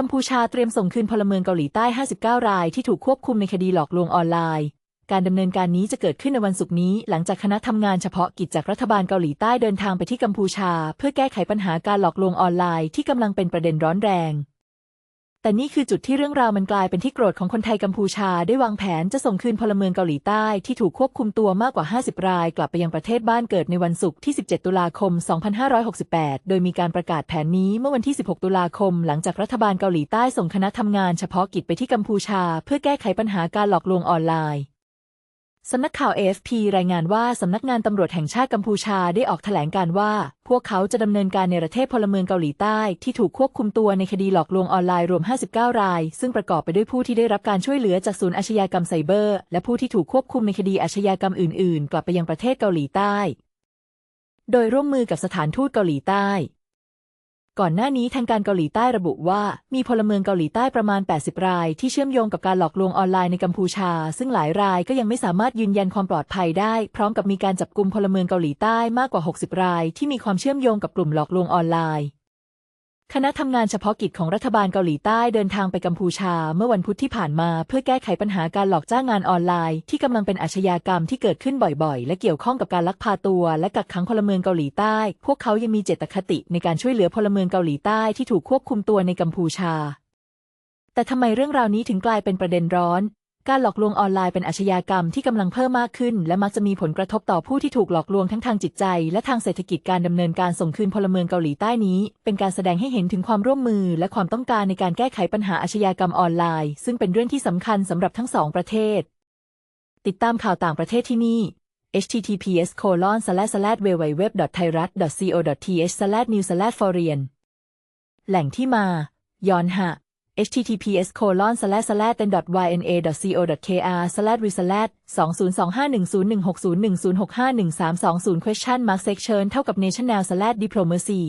กัมพูชาเตรียมส่งคืนพลเมืองเกาหลีใต้ 59 รายที่ถูกควบคุมในคดีหลอกลวงออนไลน์ การดำเนินการนี้จะเกิดขึ้นในวันศุกร์นี้ หลังจากคณะทำงานเฉพาะกิจจากรัฐบาลเกาหลีใต้เดินทางไปที่กัมพูชา เพื่อแก้ไขปัญหาการหลอกลวงออนไลน์ที่กำลังเป็นประเด็นร้อนแรง แต่นี่คือจุดที่เรื่องราวมันกลายเป็นที่โกรธของคนไทยกัมพูชาได้วางแผนจะส่งคืนพลเมืองเกาหลีใต้ที่ถูกควบคุมตัวมากกว่า 50 ราย กลับไปยังประเทศบ้านเกิดในวันศุกร์ที่ 17 ตุลาคม 2568 โดยมีการประกาศแผนนี้เมื่อวันที่ 16 ตุลาคม หลังจากรัฐบาลเกาหลีใต้ส่งคณะทำงานเฉพาะกิจไปที่กัมพูชา เพื่อแก้ไขปัญหาการหลอกลวงออนไลน์ สำนักข่าว AFP รายงานว่า สำนักงานตำรวจแห่งชาติกัมพูชาได้ออกแถลงการว่า พวกเขาจะดำเนินการในประเทศพลเมืองเกาหลีใต้ ที่ถูกควบคุมตัวในคดีหลอกลวงออนไลน์รวม 59 ราย ซึ่งประกอบไปด้วยผู้ที่ได้รับการช่วยเหลือจากศูนย์อาชญากรรมไซเบอร์ และผู้ที่ถูกควบคุมในคดีอาชญากรรมอื่น ๆ กลับไปยังประเทศเกาหลีใต้ โดยร่วมมือกับสถานทูตเกาหลีใต้ ก่อนหน้านี้ทางการเกาหลีใต้ระบุว่า มีพลเมืองเกาหลีใต้ประมาณ 80 ราย ที่เชื่อมโยงกับการหลอกลวงออนไลน์ในกัมพูชา ซึ่งหลายรายก็ยังไม่สามารถยืนยันความปลอดภัยได้ พร้อมกับมีการจับกลุ่มพลเมืองเกาหลีใต้มากกว่า 60 ราย ที่มีความเชื่อมโยงกับกลุ่มหลอกลวงออนไลน์ คณะทำงานเฉพาะกิจของรัฐบาลเกาหลีใต้เดินทางไปกัมพูชาเมื่อวันพุธที่ผ่านมาเพื่อแก้ไขปัญหาการหลอกจ้างงานออนไลน์ ที่กำลังเป็นอาชญากรรมที่เกิดขึ้นบ่อยๆ และเกี่ยวข้องกับการลักพาตัว และกักขังพลเมืองเกาหลีใต้ พวกเขายังมีเจตคติในการช่วยเหลือพลเมืองเกาหลีใต้ที่ถูกควบคุมตัวในกัมพูชา แต่ทำไมเรื่องราวนี้ถึงกลายเป็นประเด็นร้อน การหลอกลวงออนไลน์เป็นอาชญากรรมที่กำลังเพิ่มมากขึ้น และมักจะมีผลกระทบต่อผู้ที่ถูกหลอกลวงทั้งทางจิตใจ และทางเศรษฐกิจการดำเนินการส่งคืนพลเมืองเกาหลีใต้นี้ เป็นการแสดงให้เห็นถึงความร่วมมือ และความต้องการในการแก้ไขปัญหาอาชญากรรมออนไลน์ ซึ่งเป็นเรื่องที่สำคัญสำหรับทั้งสองประเทศ ติดตามข่าวต่างประเทศที่นี่ https colon slash slash www thairat co th slash news slash foreign แหล่งที่มาย้อนหะ https colon slash slash ten dot yna dot co dot kr slash re slash 202510160106513220 question mark section เท่ากับ national slash diplomacy